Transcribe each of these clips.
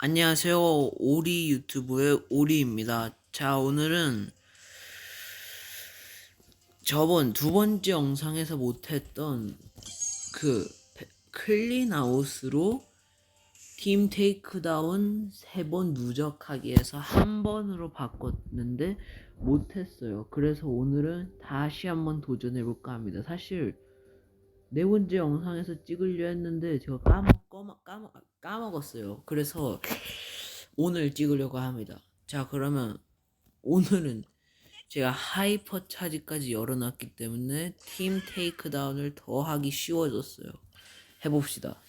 안녕하세요. 오리 유튜브의 오리입니다. 자, 오늘은 저번 두 번째 영상에서 못했던 그 페- 클린아웃으로 팀 테이크다운 세 번 누적하기 해서 한 번으로 바꿨는데 못했어요. 그래서 오늘은 다시 한번 도전해볼까 합니다. 사실 네 번째 영상에서 찍으려 했는데 제가 까먹, 까먹, 까먹, 까먹었어요. 그래서 오늘 찍으려고 합니다. 자, 그러면 오늘은 제가 하이퍼 차지까지 열어놨기 때문에 팀 테이크다운을 더 하기 쉬워졌어요. 해봅시다.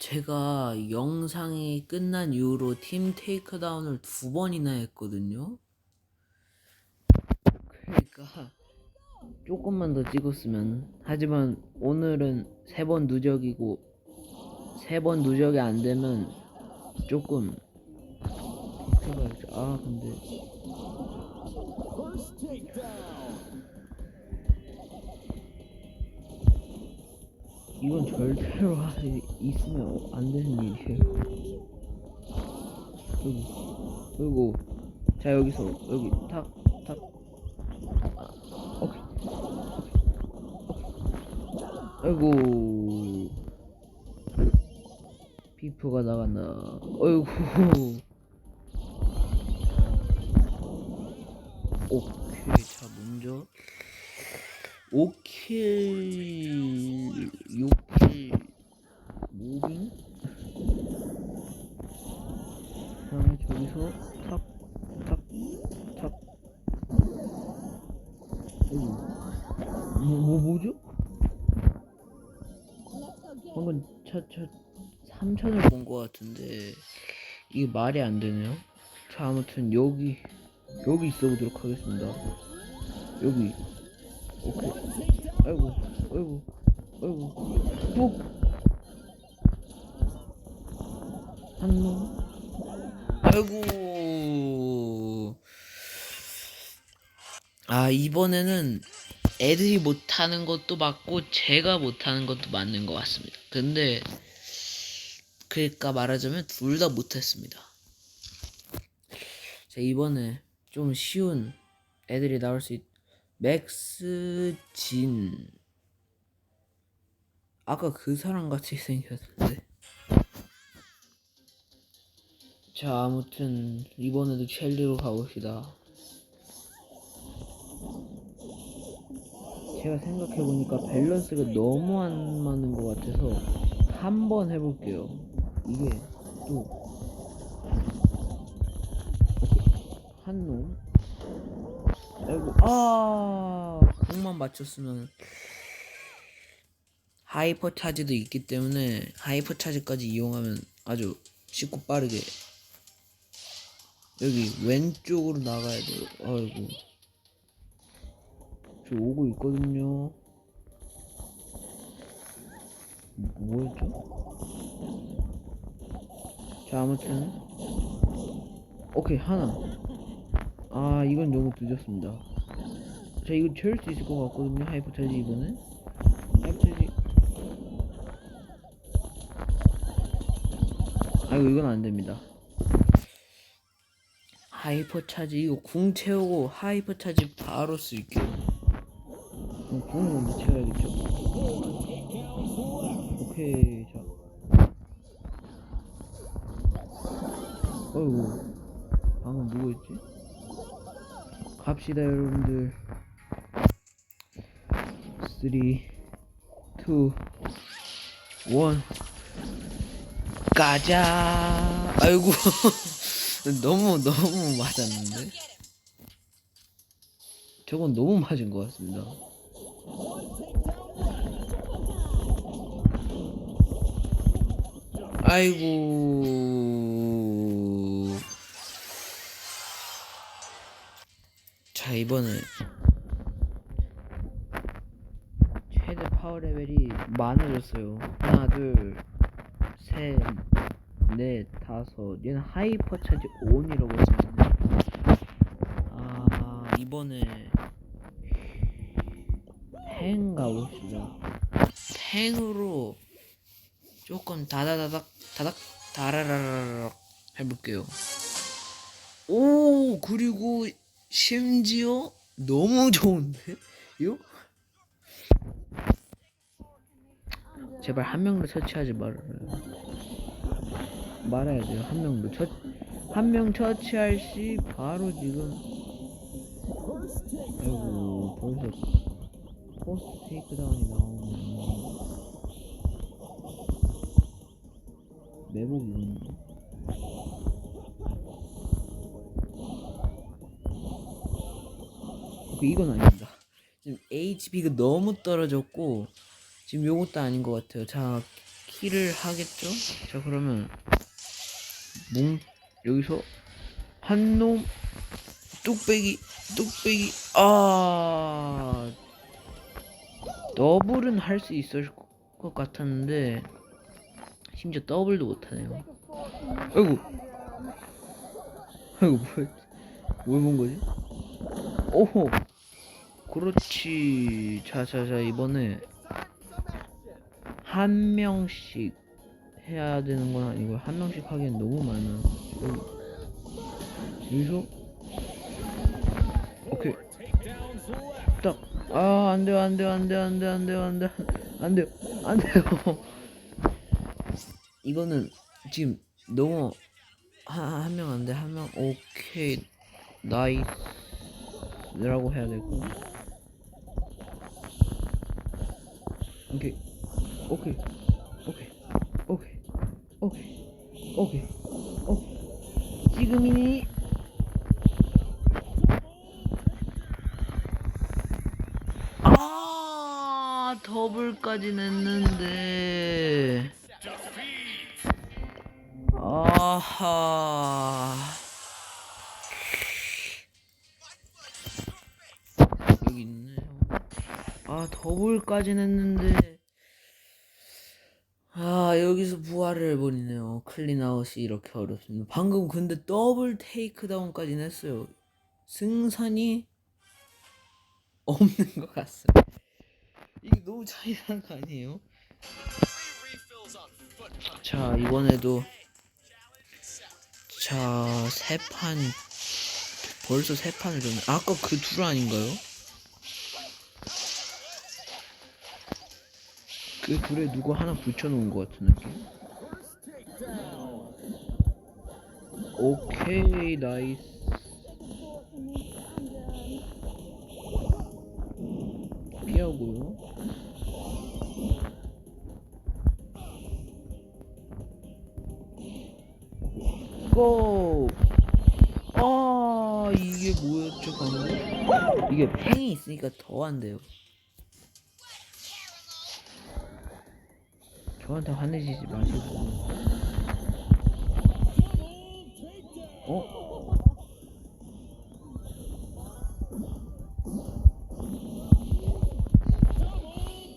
제가 영상이 끝난 이후로 팀 테이크다운을 두 번이나 했거든요. 그러니까 조금만 더 찍었으면 하지만 오늘은 세 번 누적이고 세 번 누적이 안 되면 조금 해봐야죠. 아 근데 이건 절대로 하- 있으면 안 되는 일이에요. 그리고 자 여기서 여기 탁탁 오케이. 아이고. 피프가 나갔나. 아이고. 오케이. 자, 먼저. 5킬, 6킬, 무빙? 그 다음에 저기서 탁, 탁, 탁. 아이고. 차, 차, 3천을 본 것 같은데, 이게 말이 안 되네요. 자, 아무튼, 여기, 여기 있어 보도록 하겠습니다. 여기. 오케이. 아이고, 아이고, 아이고. 뚝! 한 놈. 아이고. 아, 이번에는 애들이 못하는 것도 맞고 제가 못하는 것도 맞는 것 같습니다. 근데 그러니까 말하자면 둘 다 못했습니다. 자 이번에 좀 쉬운 애들이 나올 수 있. 맥스 진. 아까 그 사람 같이 생겼는데. 자 아무튼 이번에도 첼리로 가봅시다. 제가 생각해보니까 밸런스가 너무 안 맞는 것 같아서 한 번 해볼게요. 이게 또 한 놈. 아이고 아 공만 맞췄으면 하이퍼 차지도 있기 때문에 하이퍼 차지까지 이용하면 아주 쉽고 빠르게 여기 왼쪽으로 나가야 돼요. 아이고. 저 오고 있거든요. 뭐였죠? 자, 아무튼. 오케이, 하나. 아, 이건 너무 늦었습니다. 자, 이거 채울 수 있을 것 같거든요. 하이퍼 차지, 이거는. 하이퍼 차지. 아이고, 이건 안 됩니다. 하이퍼 차지, 이거 궁 채우고 하이퍼 차지 바로 쓸게요. 먼저 채워야겠죠? 오케이, 자. 어이구, 방금 누구였지? 갑시다, 여러분들. 3, 2, 1. 가자! 아이고, 너무, 너무 맞았는데? 저건 너무 맞은 것 같습니다. 아이고. 자, 이번에 최대 파워 레벨이 많아졌어요. 하나, 둘, 셋, 넷, 다섯. 얘는 하이퍼 차지 온이라고 했었는데. 아, 이번에 팽 가봅시다. 팽으로 조금 다다다닥 다닥 다라라라락 해볼게요. 오 그리고 심지어 너무 좋은데 요? 제발 한 명도 처치하지 말아요. 말아야 돼요. 한 명도 처 한명 처치할 시 바로 지금 아이고 벌써 포스트 테이크다운이 나오면 매복이군요. 그 이건 아닙니다. 지금 HP가 너무 떨어졌고 지금 요것도 아닌 것 같아요. 자 키를 하겠죠? 자 그러면 몽 여기서 한 놈 뚝배기 뚝배기 아 더블은 할 수 있을 것 같았는데 심지어 더블도 못하네요. 아이고. 아이고 뭐뭘본 거지? 오호. 그렇지. 자자자 이번에 한 명씩 해야 되는 건 아니고 한 명씩 하기엔 너무 많아. 여기 여기서 오케이. 딱 아 안 돼요 안 돼요 안 돼요 안 돼요 안 돼요 안 돼요 안 돼요 안 돼요. 이거는 지금 너무 한 명 안 돼 한 명. 오케이. 나이스라고 해야 오케이 오케이. 오케이. 오케이. 오케이. 오케이. 오케이 여기 있네요 아 더블까지 냈는데. 아 여기서 부활을 해버리네요. 클린아웃이 이렇게 어렵습니다. 방금 근데 더블 테이크다운까지 냈어요. 승산이 없는 것 같습니다. 이게 너무 차이나는 거 아니에요? 자 이번에도 자 세 판. 벌써 세 판을 줬네. 아까 그 둘 아닌가요? 그 둘에 누구 하나 붙여놓은 것 같은 느낌 오케이 나이스 피하고요 고! 아 이게 뭐였죠 방금? 이게 팽이 있으니까 더 안 돼요 저한테 화내시지 마시고 어?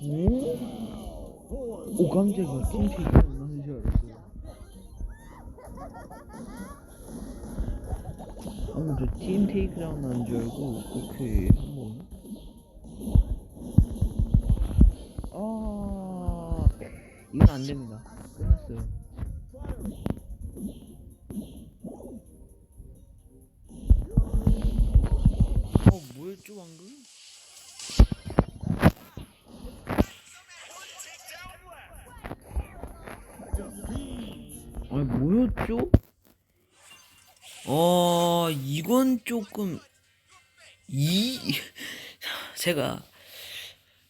오? 오 깜짝이야 팀테이크 나는 줄 알았어요 한번 저 팀테이크 다운 나는 줄 알고 오케이 이건 안 됩니다. 끝났어요. 어 뭐였죠 방금? 아니 뭐였죠? 어 이건 조금 이 제가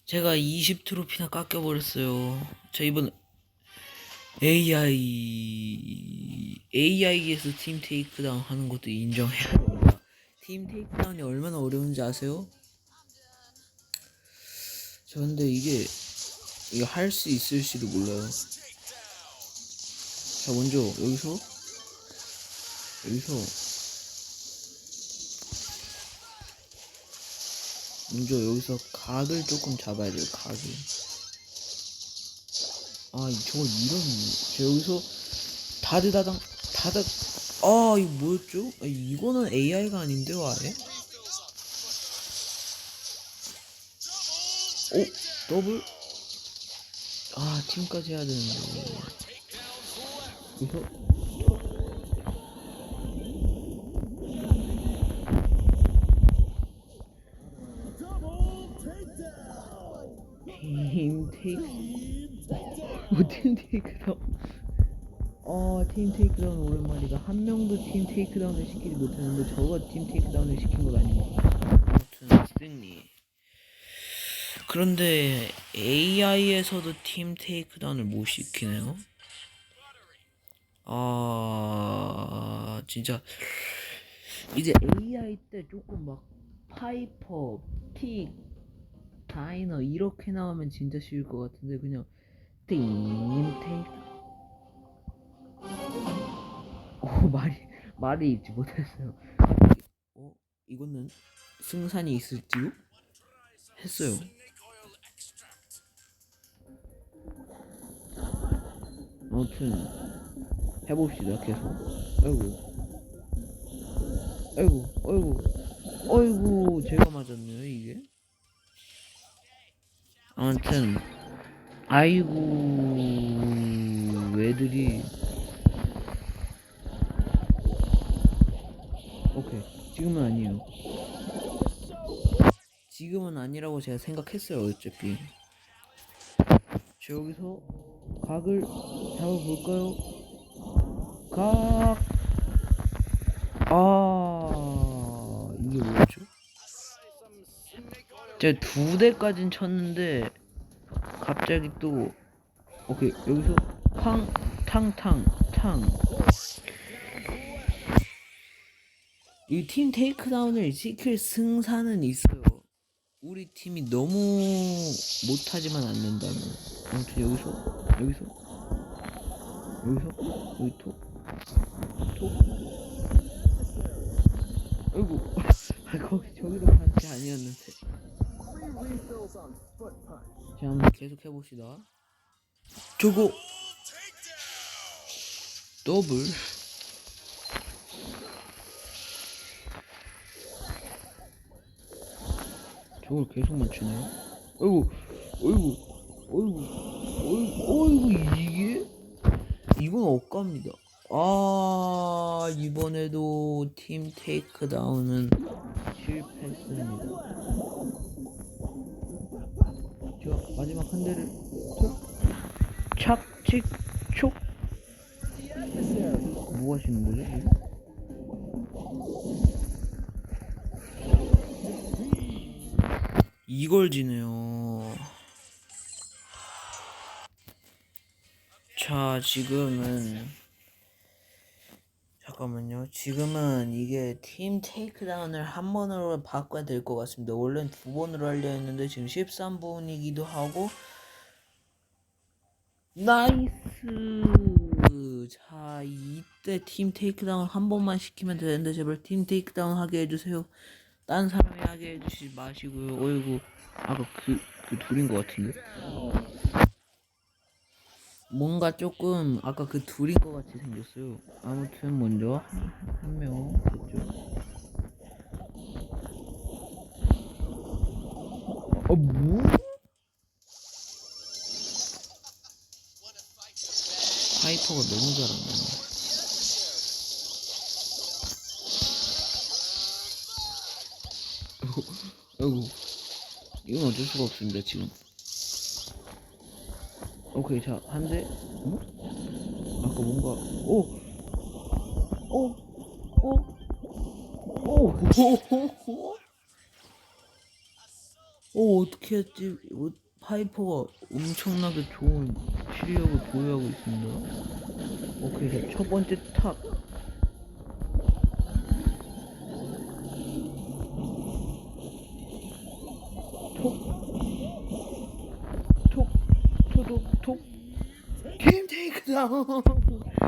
제가 20 트로피나 깎여버렸어요. 저 이번 AI AI에서 팀 테이크다운 하는 것도 인정해야 됩니다. 팀 테이크다운이 얼마나 어려운지 아세요? 저 근데 이게 이거 할 수 있을지도 몰라요. 자 먼저 여기서 여기서 먼저 여기서 각을 조금 잡아야 돼요 각을 아 이- 저거 이런 저 여기서 다드다당 다다 아 이거 뭐였죠? 아, 이거는 AI가 아닌데요 아예? 오 더블? 아 팀까지 해야 되는데. 여기서 팀 테이크 뭐 팀 테이크다운 어 팀 테이크다운 오랜만이다. 한 명도 팀 테이크다운을 시키지 못했는데 저가 팀 테이크다운을 시킨 건 아닙니다 아무튼 승리. 그런데 AI에서도 팀 테이크다운을 못 시키네요. 아 진짜. 이제 AI 때 조금 막 파이퍼, 픽, 다이너 이렇게 나오면 진짜 쉬울 것 같은데 그냥 팀 테이크 오 말이 말이 잊지 못했어요. 어 이거는 승산이 있을지요? 했어요. 아무튼 해봅시다 계속. 아이고 아이고 아이고 아이고 제가 맞았네요 이게. 아무튼 아이고 애들이. 오케이. 지금은 아니에요. 지금은 아니라고 제가 생각했어요 어차피. 저 여기서 각을 잡아볼까요? 각. 아, 이게 뭐였죠? 제가 두 대까진 쳤는데 갑자기 또 오케이 여기서 탕 탕탕 탕. 이 팀 테이크다운을 시킬 승산은 있어요. 우리 팀이 너무 못하지만 않는다면. 아무튼 여기서 여기서 여기서 여기 톡 톡. 아이고 아 거기 저기로 가는 게 아니었는데 자 한번 계속 해봅시다. 저거 더블. 저걸 계속 맞추네 어이구 어이구 어이구 어이구 어이구 이게? 이건 억갑니다. 아 이번에도 팀 테이크다운은 실패했습니다 자 마지막 한 대를 톡 착직 촉뭐 하시는 거죠? 이걸 지네요. 자, 지금은 잠깐만요. 지금은 이게 팀 테이크다운을 한 번으로 바꿔야 될 것 같습니다. 원래는 두 번으로 하려 했는데 지금 13분이기도 하고 나이스. 자, 이때 팀 테이크다운 한 번만 시키면 되는데 제발 팀 테이크다운 하게 해주세요. 딴 사람이 하게 해주지 마시고요. 어이구, 아까 그, 그 둘인 것 같은데? 뭔가 조금 아까 그 둘인 것 같이 생겼어요. 아무튼 먼저 한 명 됐죠. 어 뭐? 하이퍼가 너무 잘한다. 아이고 이건 어쩔 수가 없습니다 지금 오케이 자 한대 어? 아까 뭔가 오! 오! 오! 오! 오! 오 어떻게 했지 어, 파이퍼가 엄청나게 좋은 실력을 보유하고 있습니다 오케이 자 첫 번째 탑 테이크다운.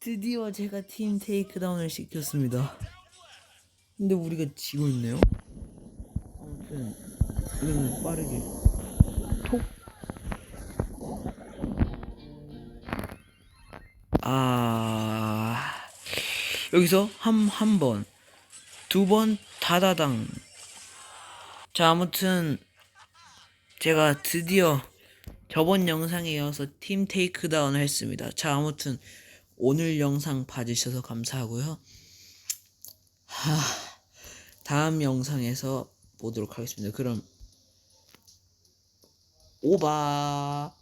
드디어 제가 팀 테이크다운을 시켰습니다. 근데 우리가 지고 있네요. 아무튼 이거는 빠르게 톡. 아 여기서 한 한 번, 두 번, 다다당. 자, 아무튼 제가 드디어 저번 영상에 이어서 팀 테이크다운을 했습니다. 자, 아무튼 오늘 영상 봐주셔서 감사하고요. 하, 다음 영상에서 보도록 하겠습니다. 그럼 오바.